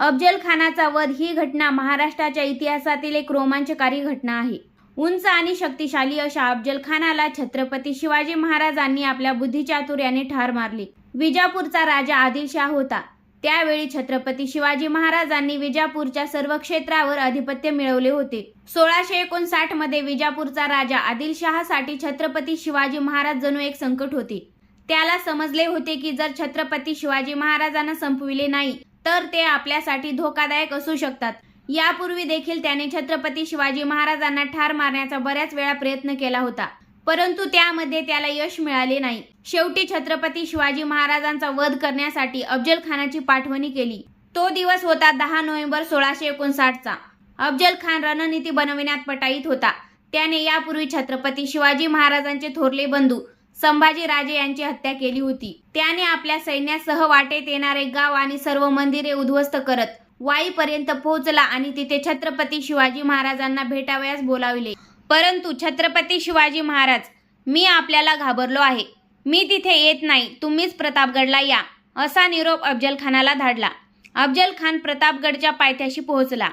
अफजल खानाचा वध ही घटना महाराष्ट्राच्या इतिहासातील एक रोमांचकारी घटना आहे. उंच आणि शक्तिशाली अशा अफजल खानाला छत्रपती शिवाजी महाराजांनी आपल्या बुद्धिचातुर्याने ठार मारले. विजापूरचा राजा आदिलशाह होता. त्यावेळी छत्रपती शिवाजी महाराजांनी विजापूरच्या सर्व क्षेत्रावर अधिपत्य मिळवले होते. सोळाशे एकोणसाठमध्ये विजापूरचा राजा आदिलशहासाठी छत्रपती शिवाजी महाराज जणू एक संकट होते. त्याला समजले होते की जर छत्रपती शिवाजी महाराजांना संपविले नाही तर ते आपल्यासाठी धोकादायक असू शकतात. यापूर्वी देखील त्याने छत्रपती शिवाजी महाराजांना ठार मारण्याचा बऱ्याच वेळा प्रयत्न केला होता. परंतु त्यामध्ये त्याला यश मिळाले नाही. शेवटी छत्रपती शिवाजी महाराजांचा वध करण्यासाठी अफजल खानाची पाठवणी केली. तो दिवस होता दहा नोव्हेंबर सोळाशे एकोणसाठचा. अफजल खान रणनीती बनविण्यात पटाईत होता. त्याने यापूर्वी छत्रपती शिवाजी महाराजांचे थोरले बंधू संभाजीराजे यांची हत्या केली होती. त्याने आपल्या सैन्यासह वाटेत येणारे गाव आणि सर्व मंदिरे उद्ध्वस्त करत वाईपर्यंत पोहोचला आणि तिथे छत्रपती शिवाजी महाराजांना भेटावयास बोलाविले. परंतु छत्रपती शिवाजी महाराज मी आपल्याला घाबरलो आहे. मी तिथे येत नाही. तुम्हीच प्रतापगडला या. असा निरोप अफजल खानाला धाडला. अफजल खान प्रतापगडच्या पायथ्याशी पोहोचला.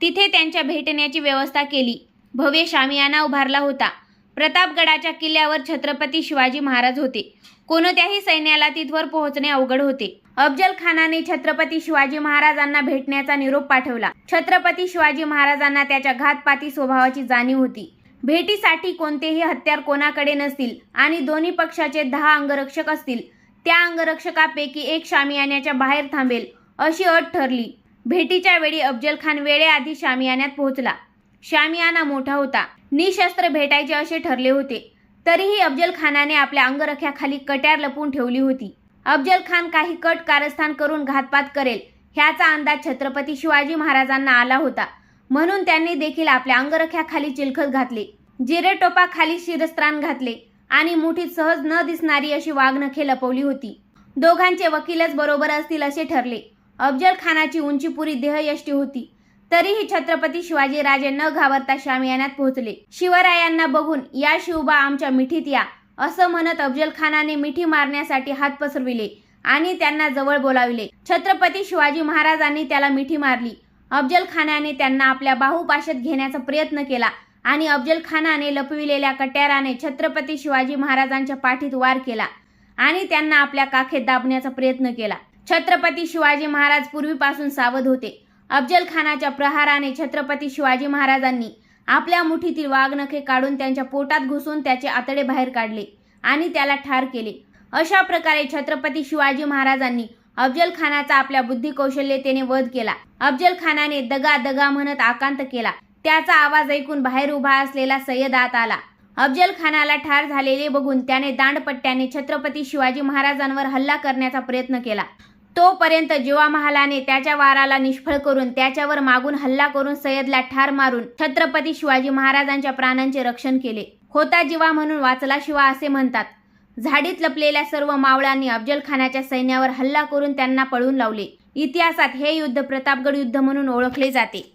तिथे त्यांच्या भेटण्याची व्यवस्था केली. भव्य शामियाना उभारला होता. प्रतापगडाच्या किल्ल्यावर छत्रपती शिवाजी महाराज होते. कोणत्याही सैन्याला तिथवर पोहोचणे अवघड होते. अफजल खानाने छत्रपती शिवाजी महाराजांना भेटण्याचा निरोप पाठवला. छत्रपती शिवाजी महाराजांना त्याच्या घातपाती स्वभावाची जाणीव होती. भेटीसाठी कोणतेही हत्यार कोणाकडे नसतील आणि दोन्ही पक्षाचे दहा अंगरक्षक असतील त्या अंगरक्षकापैकी एक शामियान्याच्या बाहेर थांबेल अशी अट ठरली. भेटीच्या वेळी अफजल खान वेळेआधी शामियान्यात पोहोचला. शामियाना मोठा होता. निशस्त्र भेटायचे असे ठरले होते. तरीही अफजल खानाने आपल्या अंगरख्याखाली कट्यार लपून ठेवली होती. अफजल खान काही कट कारस्थान करून घातपात करेल ह्याचा अंदाज छत्रपती शिवाजी महाराजांना आला होता. म्हणून त्यांनी देखील आपल्या अंगरख्याखाली चिलखत घातले. जिरेटोपाखाली शिरस्त्राण घातले आणि मुठीत सहज न दिसणारी अशी वाघनखे लपवली होती. दोघांचे वकीलच बरोबर असतील असे ठरले. अफजल खानाची उंची पुरी देहयष्टी होती. तरीही छत्रपती शिवाजी राजे न घाबरता शामियानात पोहोचले. शिवरायांना बघून या शिवबा आमच्या मिठीत या असं म्हणत अफजल खानाने मिठी मारण्यासाठी हात पसरविले आणि त्यांना जवळ बोलाविले. छत्रपती शिवाजी महाराजांनी त्याला मिठी मारली. अफजल खानाने त्यांना आपल्या बाहुपाशात घेण्याचा प्रयत्न केला आणि अफजल खानाने लपविलेल्या कट्याराने छत्रपती शिवाजी महाराजांच्या पाठीत वार केला आणि त्यांना आपल्या काखेत दाबण्याचा प्रयत्न केला. छत्रपती शिवाजी महाराज पूर्वीपासून सावध होते. अफजल खानाच्या प्रहाराने छत्रपती शिवाजी महाराजांनी आपल्या मुठीतील वाघनखे काढून त्यांच्या पोटात घुसून त्याचे आतडे बाहेर काढले आणि त्याला ठार केले. अशा प्रकारे छत्रपती शिवाजी महाराजांनी अफजल खानाचा आपल्या बुद्धी कौशल्यतेने वध केला. अफजल खानाने दगा दगा म्हणत आकांत केला. त्याचा आवाज ऐकून बाहेर उभा असलेला सय्यद आत आला. अफजल खानाला ठार झालेले बघून त्याने दांडपट्ट्याने छत्रपती शिवाजी महाराजांवर हल्ला करण्याचा प्रयत्न केला. तोपर्यंत जिवा महालाने त्याच्या वाराला निष्फळ करून त्याच्यावर मागून हल्ला करून सय्यदला ठार मारून छत्रपती शिवाजी महाराजांच्या प्राणांचे रक्षण केले. होता जिवा म्हणून वाचला शिवा असे म्हणतात. झाडीत लपलेल्या सर्व मावळांनी अफजल खानाच्या सैन्यावर हल्ला करून त्यांना पळून लावले. इतिहासात हे युद्ध प्रतापगड युद्ध म्हणून ओळखले जाते.